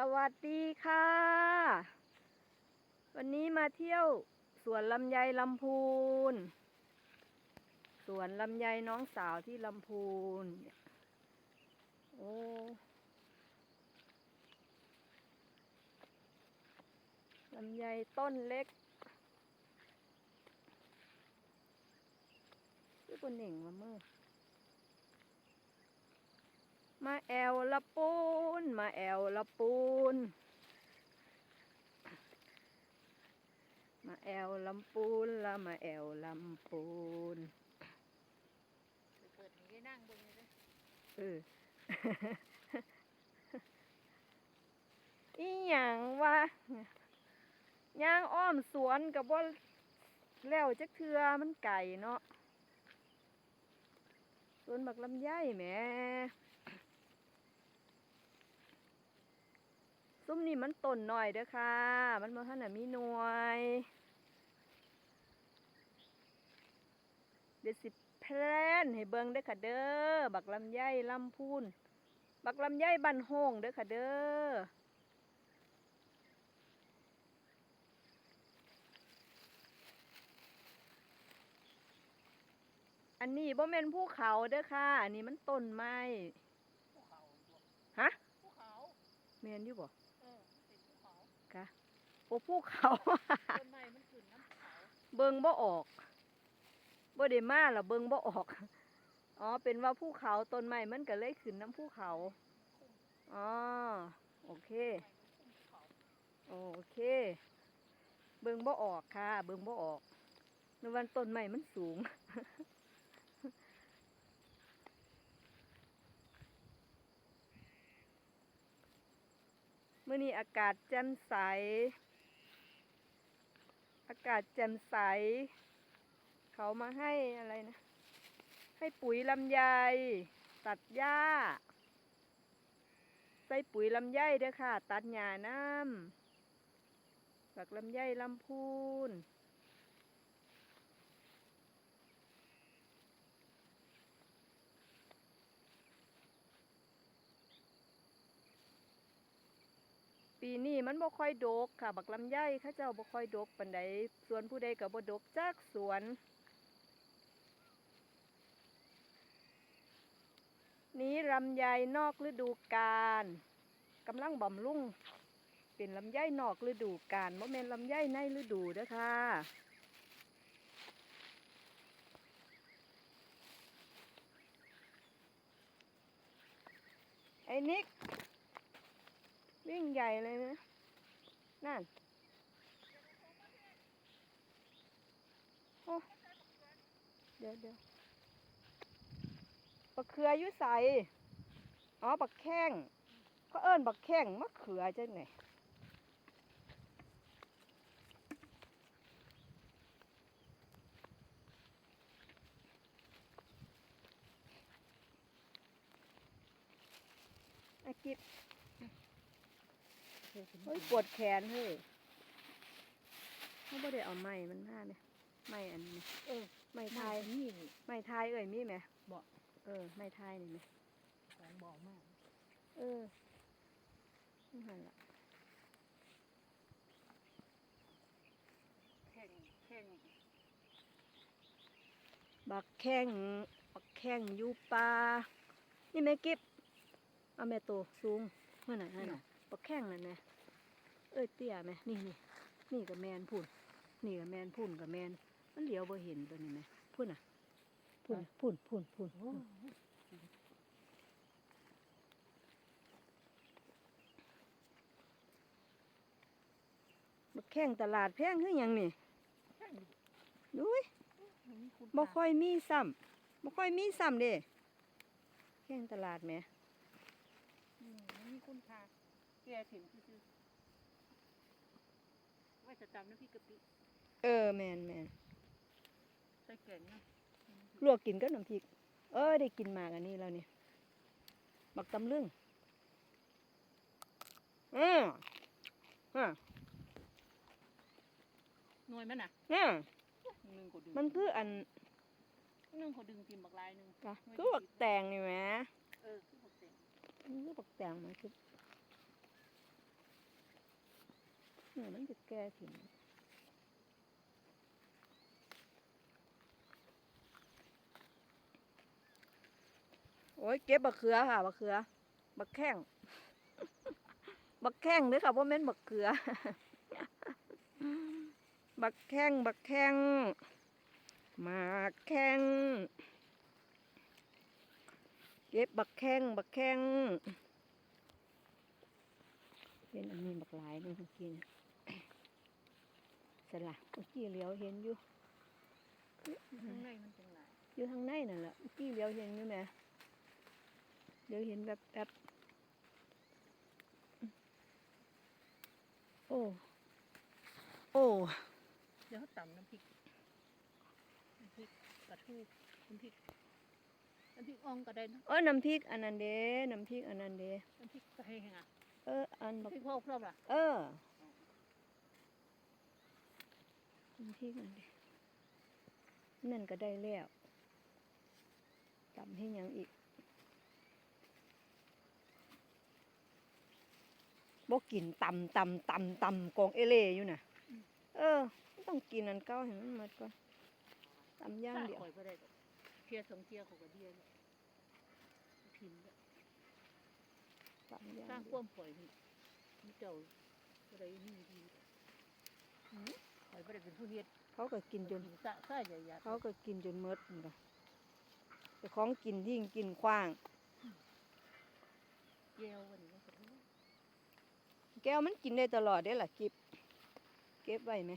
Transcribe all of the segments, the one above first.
สวัสดีค่ะ วันนี้มาเที่ยวสวนลำไยลำพูน สวนลำไยน้องสาวที่ลำพูน โอ้ลำไยต้นเล็กที่คนหน่งมาเมื่อ มาแอวละปูน มาแอวละปูน มาแอวลำปูนละมาแอวลำปูน เปิดนี่ได้นั่งเบนเลยเออ อีหยังวะย่างอ้อมสวนกับว่าแล้วจักเทือมันไก่เนาะสวนบักลำไยแหม ซุ้มนี่มันต้นหน่อยเด้อค่ะ มันมาท่านน่ะมีหน่วย เดี๋ยวสิแพลนให้เบิ่งเด้อค่ะเด้อ บักลำไยลำพูน บักลำไยบันโฮงเด้อค่ะเด้ออันนี้บ่แม่นภูเขาเด้อค่ะ อันนี้มันต้นไม้ภูเขาตัวฮะภูเขาแม่นอยู่บ่เออเป็นภู เขากะโอ้ภูเขาต้นไม้มันขึ้นน้ำเขาเบิ่งบ่ออกบ่ได้มาล่ะเบิ่งบ่ออก อ๋อ เป็นว่าภูเขาต้นไม้มันก็เลยขึ้นน้ำภูเขา อ๋อ โอเค โอเค เบิ่งบ่ออกค่ะ เบิ่งบ่ออกในวันต้นใหม่มันสูง เมื่อนี้อากาศแจ่มใส อากาศแจ่มใส เขามาให้อะไรนะ ให้ปุ๋ยลำไย ตัดหญ้า ใส่ปุ๋ยลำไยเด้อค่ะ ตัดหญ้าน้ำบักลำไยลำพูน ปีนี้มันบ่ค่อยดกค่ะ บักลำไยข้าเจ้าบ่ค่อยดกปานใดสวนผู้ใดก็บ่ดกจากสวน นี้ลำไยนอกฤดูกาลกำลังบำรุงเป็นลำไยนอกฤดูกาลบ่แม่นลำไยในฤดูเด้อค่ะไอ้นิก วิ่งใหญ่เลยนะ นั่น โอ้ เดี๋ยวเดี๋ยวบักเขือยุใส อ๋อ บักแข้งเขาเอิ้นบักแข้งมะเขือจังไงอากิบ เฮ้ยปวดแขนเฮ้ยเขาไม่ได้เอาไม้มันมาเนี่ยไม้อันนี้เออไม้ไททายยนี่นี่ไม้ทายเอ้ยมีไหมบอกเออไม้ทายนี่ไหมแสงบอกมาก เออนี่หันละแข่งแข่งบักแข้งบักแข้งอยู่ป่านี่แม่กิบเอาแม่โตสูงเมื่อไหร่นั่นน่ะ บักแข้งนั่นแม่เอ้ยเตี้ยแม่นี่นี่นี่กับแมนพุ่นนี่กับแมนพุ่นกับแมน มันเหลียวบ่เห็นตัวนี้แม่พุ่นอะพุ่นพุ่นพุ่นพุ่นโอ้บักแข้งตลาดแพงคือหยังนี่แข่งดูยมีคุณบ่ค่อยมีซ้ำบ่ค่อยมีซ้ำเด้แข้งตลาดแหม่อืมมันมีคุณค่า แกถิ่นคือไว้จะจำน้ำพริกกะปิเออแมนแมนใส่แกงนะลวกกินกับน้ำพริก เออได้กินหมากอันนี้แล้วเนี่ยบักตำลึงอืมฮะหน่วยมันน่ะเนี่ยหนึ่งกดดึงมันคืออันหนึ่งกดดึงพิมพ์บักลายหนึ่งกะคือบักแตงนี่แหมเออคือบักเต็งมันคือบักแตงมันคือ เนี่ยมันจะแก่ถิ่นโอ้ยเก็บบักเขือค่ะบักเขือบักแข้งบักแข้งเด้อค่ะว่าแม่นบักเขือ บักแข้งบักแข้งมาแข้งเก็บบักแข้งบักแข้งเป็นอันนี้บักหลายเลยเมื่อกี้เนี่ยสละเมื่อกี้เหลียวเห็นอยู่ข้างในมันจังไรอยู่ทางในนั่นแหละเมื่อกี้เหลียวเห็นอยู่ไหมเดี๋ยวเห็นแบบแบบโอ้ โอ้ เดี๋ยวเขาตำน้ำพริกน้ำพริกกระทูน้ำพริกน้ำพริกอ่องก็ได้นะเออน้ำพริกอันนั้นเด้น้ำพริกอันนั้นเด้น้ำพริกไก่ไงเอออันบักน้ำพริกพอกครอบล่ะเออ น้ำพริกอันเด้นั่นก็ได้แล้วตำให้หยังอีกบ่กินตำตำตำตำกองเอเล่อยู่น่ะ เออต้องกินอันเก่าให้มันหมดก่อนตำอย่างเดียวข่อยก็ได้ดอกเทียสองเทียเขาก็เดียเลยพิมพ์เนี่ยตำอย่างสร้างเดีคยววามปล่อยนี่มีเจ้าก็ได้นี่ดีข่ อยไม่ได้เป็นผู้เฮ็ดเขาก็กินจนสะซ่าใหญ่ๆเขาก็กินจนหมดนั่นล่ะแต่ของกินทิ้งกินขว้าง แก้ววันนี้ก็รู้แก้วมันกินได้ตลอดได้ล่ะกิบเก็บไว้ไหม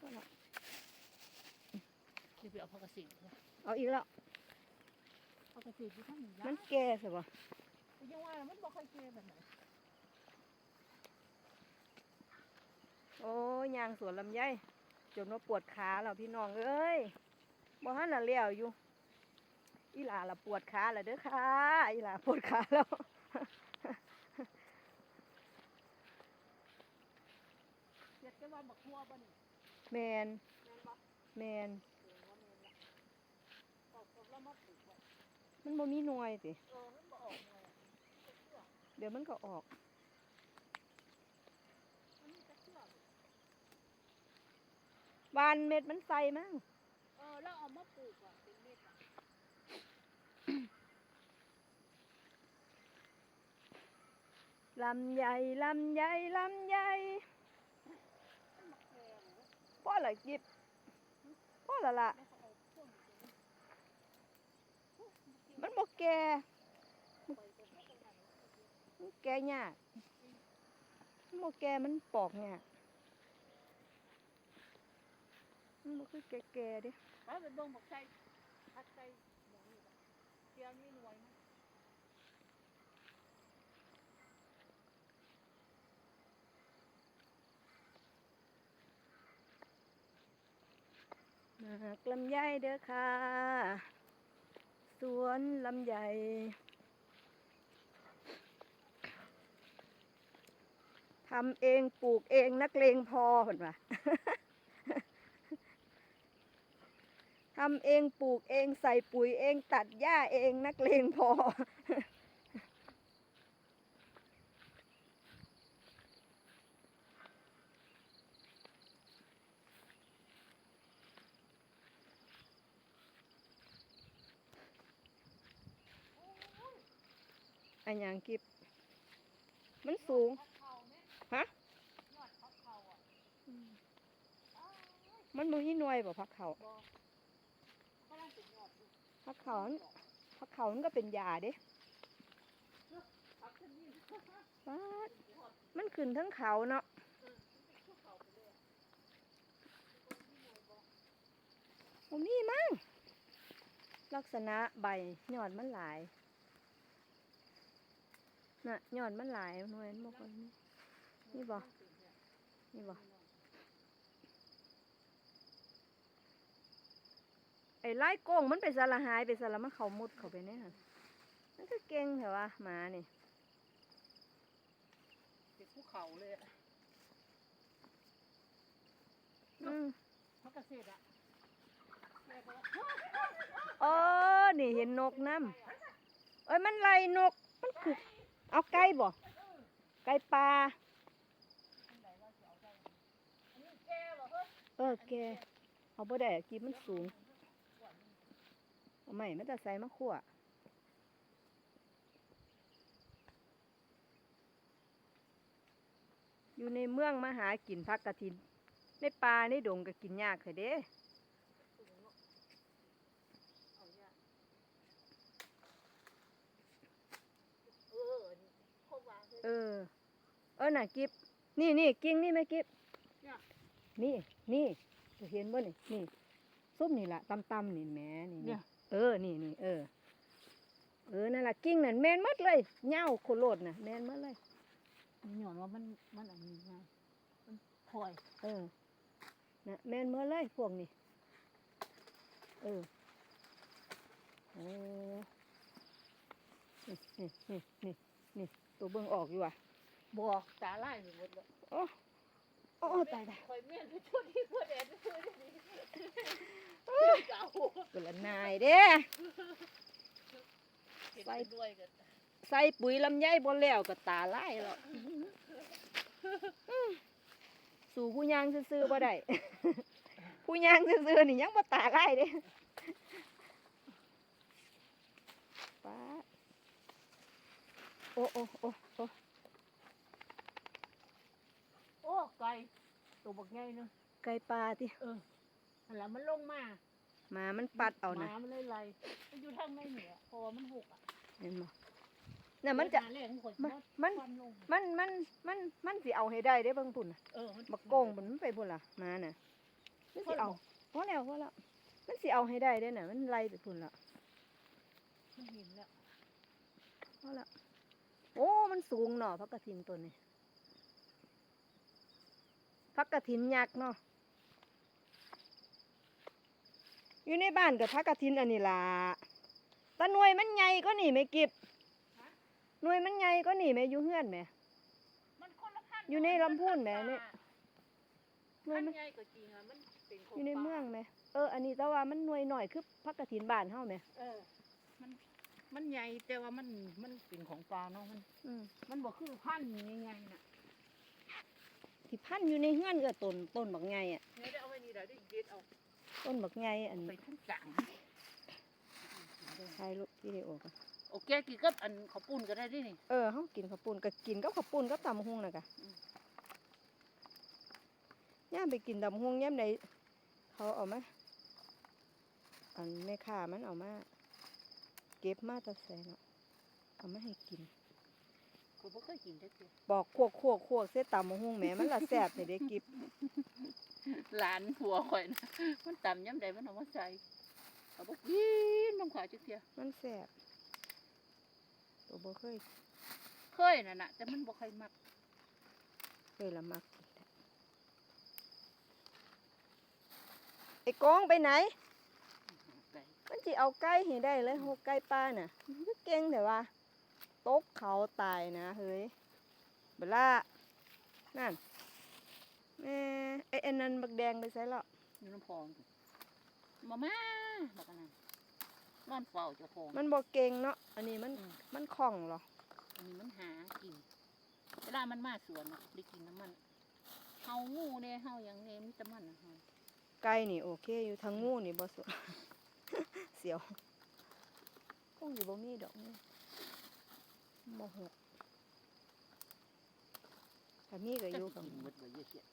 ก็ละจะไปเอาผักกระสีนะเอาอีกแล้วผักกระสีที่ท่านมีมันแก่สิบ่ยังว่ามันบ่ค่อยแก่แบบไหน โอ้ยยางสวนลำไยจนว่าปวดขาแล้วพี่น้องเอ้ยบ่ฮั่นน่ะเลี้ยวอยู่ อีหลาละปวดขาแล้วเด้อค่ะอีหลาปวดขาแล้วเฮ็ดแต่ว่าบักทั่วบ่นี่แมนแมนแมนมันบ่มีหน่วยติเดี๋ยวมันก็ออก มันมีแต่เชื่อบ่ บานเม็ดมันใส่มั้งเออแล้วเอามาปลูกอะเป็นเม็ดอะลำใหญ่ลำใหญ่ลำใหญ่มันมาแก่เลยพ่อละกิบพ่อละละแล้วเขาเอาพวกนี้ไปมันบ่แก่ไปเป็นพวกนั้นมันแก่ยากมันบ่แก่มันปอกยาก มันบ่คือแก่ๆเด้ไปเป็นเบิ่งบักไส้พัดไส้หมองนี่ล่ะเดี๋ยวมีหน่วยมั้ยหมากลำไยเด้อค่ะ สวนลำไยทำเองปลูกเองนักเลงพอเห็นปะ ทำเองปลูกเองใส่ปุ๋ยเองตัดหญ้าเองนักเลงพอ อันยังกิบ มันสูง ฮะยอดพัดเข้าอะมันบ่หน่วยบ่พักเขา บ่กำลังเป็นยอด อยู่พักเขามันพักเขามันก็เป็นยาเด้พักขึ้ามันขึ้นทั้งเขาเนาะพวกเขาไปเลยอะบ่มีมั้งลักษณะใบยอดมันหลาย น่ะยอดมันหลายหน่วยมันบ่ค่อยนี่บ่นี่บ่ ไอ้ไล่โก้งมันไปสละหายไปสละมันเขามุดเข้าไปเนี่ยค่ะมันก็เก่งแต่ว่าหมานี่เป็นภูเขาเลยอะอืมพักเกษตรอะแม่บอกอ๋อนี่เห็นนกน้ำเอ้ยมันไล่นก มันคือเอาไก่บ่ไก่ปลาอันนี้แก่บ่เฮ้ยเออแกเอาบ่ได้กินมันสูงเอา ใหม่มันจะใส่มะขั่วอยู่ในเมืองมาหากินพักกะถิน ในป่าในดงก็กินยากเลยเด้เออ เออน่ะกิบนี่นี่กิ้งนี่ไหมกิบนี่นี่จะเห็นบ่นี่นี่ส้มนี่แหละตำตำนี่แหม่นี่เนี่ย เออ นี่นี่เออ เออ นั่นล่ะกิ้งนั่นแมนหมัดเลยเหย้าโคโลดน่ะแมนหมัดเลยนี่หย่อนว่ามันมันอันนี้ไงมันพลอย เออน่ะแมนหมัดเลยพวกนี้ เออโอ้นี่นี่นี่นี่นี่ตัวเบิ่งออกอยู่ว่ะบ่ตาไล่ไปหมดเลยโอ้โอ้ตายตายคอยเมียนไปช่วยที่พ่อแดดไปช่วยที่นี่เจ้า เกิดละนายเด้เห็นไปด้วยกันใส่ปุ๋ยลำไยบ่แล้วก็ตาลายแล้วสู่ผู้ย่างซื่อๆบ่ได้ผู้ย่างซื่อๆนี่ยังบ่ตาลายเด้ป้าดโอ้โอ้โอ้โอ้โอ้ไก่ตัวบักใหญ่เนาะไก่ปลาติเอออันละมันลงมา หมามันปัดเอาหนะมามันเลยไล่มันอยู่ทางในเหนือเพราะว่ามันหกอะเห็นบ่น่ะมันจะหาแรงของข่อยมันว่ามันฟันลงมันมันมันมันสิเอาให้ได้เด้เบิ่งพุ่นน่ะเออมันบักโกงมันไปพุ่นล่ะหมาน่ะมันสิเอาพอแล้วพอแล้วมันสิเอาให้ได้เด้น่ะ มันไล่ไปพุ่นละมันเห็นแล้วเอาละโอ้มันสูงเนาะพักกระถินตัวนี้พักกระถินยักษ์เนาะ อยู่ในบ้านกับพักกระถินอันนี้ล่ะแตาหน่วยมันใหญ่ก็นี่ไม่กิบหน่วยมันใหญ่ก็นี่แม่อยู่เฮือนแม่มันคนละพันอยู่ในลำพูนแหมเนี่ย หน่วยพันมันใหญ่ก็จริงอะมันเป็นขอยู่ในป่าเมืองแม่เอออันนี้แต่ว่ามันหน่วยหน่อยคือพักกระถินบ้านเฮาแม่เออ มัน มันใหญ่แต่ว่ามันมันเป็นของปลาเนาะมัน อืมมันบ่คือพันธุ์ใหญ่ๆน่ะที่พันอยู่ในเฮือนก็ต้นต้นบักใหญ่อะเนี่ยได้เอาไว้นี่ได้ได้เด็ดเอา ต้นบักใหญ่อันไปทั้งกลางถ่ายรูปวิดีโอกันโอเคกี่กับอันข้าวปุ้นก็ได้ดินี่เออเขากินข้าวปุ้นก็กินกับข้าวปุ้นกับตำหุงนะกะอืมย่ามไปกินตำหุงย่ามใดเขาเอามาอันแม่ค้ามันเอามาเก็บมาแตะแสเนาะเอามาให้กินกูบ่เคยกินได้อบอกขวกขวกขวกเส้ตำหุงแหมมันละแซ่บนี่เด้กิบ หลานผัวข่อยนะมันต่ำย้ำใดมันเอามาใส่เอาบ่กินน้ำขาวจักเทียมันแซ่บตัวบ่เคยเคยน่ะน่ะแต่มันบ่ค่อยมักเคยละมักกินแหละไอ้กองไปไหนไก่มันสิเอาไก่ให้ได้เลยหกไก่ป้าน่ะมันคือเก่งแต่ว่าตกเขาตายนะเฮ้ยเบล่านั่น แม่ไอ้อันนั้นบักแดงไปใส่แล้วอยู่น้ำพองมามาบักอันนั้นนอนเฝ้าเจ้าของมันบ่เก่งเนาะอันนี้มันอืมมันคล่องเหรออันนี้มันหากินเวลามันมาสวนน่ะได้กินน้ำมันเฮางูเนี่ยเฮาหยังเนี่ยมีแต่มันนะเฮาไก่นี่โอเค อยู่ทางงูนี่บ่สวเสียวคงอยู่บ่มีดอกนี่บ่หกถ้ามีก็อยู่กับกินหมดเลยเยอะแยะ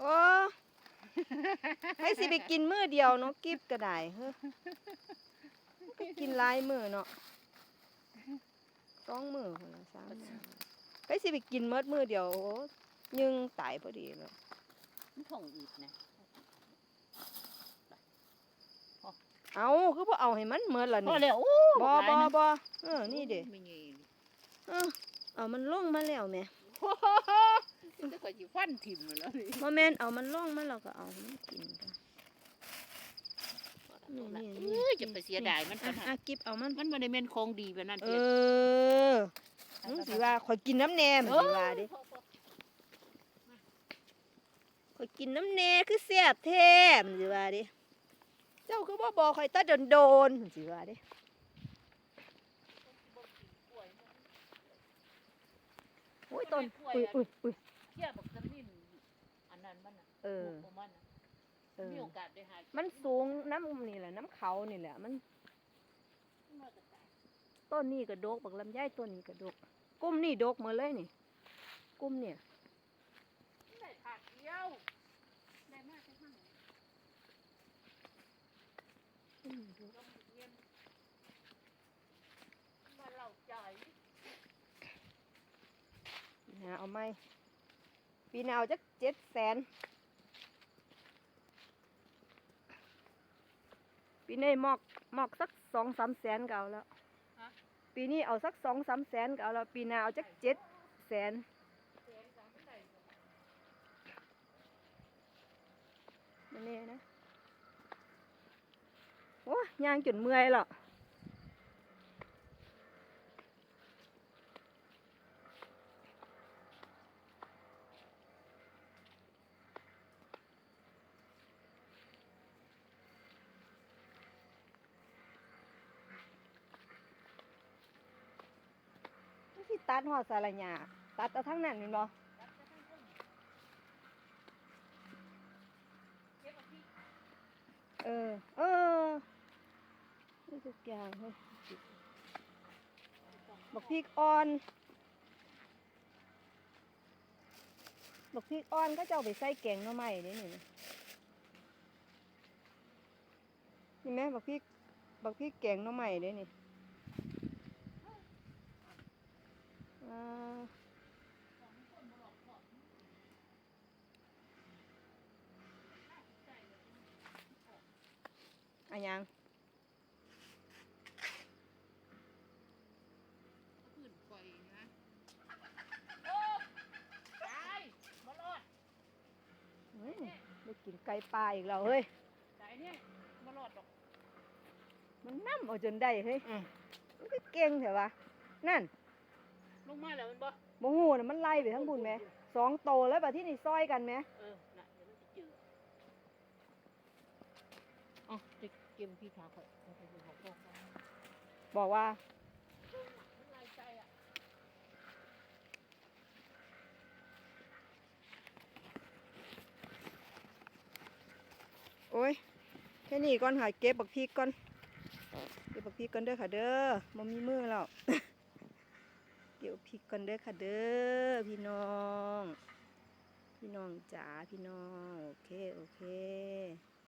โอ้ให้สิไปกินมื้อเดียวเนาะกิบก็ได้เฮ้อกินหลายมื้อเนาะสองมื้อพุ่นละสามมื้อไปสิไปกินเมดมื้อเดียวโอ้ยึงตายพอดีเลยมันท่องอีกนะเอาคือบ่เอาให้มันเมดล่ะพอนี่แล้วโอ้บ่หลายบ่นะบ่เออนี่เด้ไม่เงี้ยเออเอามันลงมาแล้วแหม่ จะก็สิฟันถิ่มแล้วนี่บ่แม่นเอามันลงมาแล้วก็เอาให้มันกินกัน นี่นี่นี่เอ้ยจะไปเสียดายมันอะขนาอะดกิบเอามัน มันบ่ได้แม่นของดีแบบนั้นเอเด้อมึงสิว่าข่อยกินน้ำแหนมนสิว่าเดิข่อยกินน้ำแหนคือแซ่บแท้มันสิว่าเดิเจ้าคือบ่บอกข่อยตาโดนๆมันสิว่าเดิเออุ้ยต้นอุ้ยอุ้ยอุ้ยเที่ยบักสมินอันนั้นมันน่ะ เออ ปลูกของมันน่ะ เออ มีโอกาสได้หากิ มันสูงน้ำนี่แหละน้ำ เขานี่แหละมันมาแต่ไกลต้นนี้กระดกบักลำไยต้นนี้กระดก กุ้มนี่ดกหมาเลยนี่ กุ้มเนี่ยได้ผักเดียวได้มากแค่ห้าอืมดกลมเย็นมาเล่าใจปีหนาเอาไหมปีหนาเอาจักเจ็ดแสน ปีนี้หมอกหมอกสักสองสามแสนก็เอาแล้วปีนี้เอาสักสองสามแสนก็เอาแล้วปีหนาเอาจักเจ็ดแสนแสนสามเท่าไหร่ไม่แน่นะโอ้ย่างจนเมื่อยแล้ว ตัดหอดสารญาตัดเอาทั้งนั้นนี่บ่เก็บเอาที่เออ เออนี่ทุกอย่างเฮ้ยบักพริกอ่อนบักพริกอ่อนก็จะเอาไปใส่แกงหน่อไม้เด้นี่นะนี่แม่บักพริกบักพริกแกงหน่อไม้เด้นี่อ่า อันยังพื้นปล่อยนะโอ้ตายมารอดอืมได้กินไก่ปลาอีกแล้วเฮ้ย ตายเนี่ยมารอดดอกมันนั่มเอาจนได้เฮ้ยมันก็เก่งเถอะวะ นั่นลงมาแล้วมันบ่โมโหน่ะมันไล่ไปทั้งบุญไหม สองโตแล้วแบบที่นี่ซอยกันไหม เออ น่ะเดี๋ยวมันจะเจออ๋อจะ เก็บพี่ขาเขาเขาไปดูบอกพ่อเขาบอกว่า ลายใจอะโอ้ยแค่นี้ก่อนค่ะ เก็บบักพริกก่อน เก็บบักพริกก่อนเด้อค่ะ เด้อบ่มีมือแล้ว เก็บบักพริกก่อนเด้อค่ะ เด้อพี่น้อง พี่น้องจ๋าพี่น้อง โอเค โอเค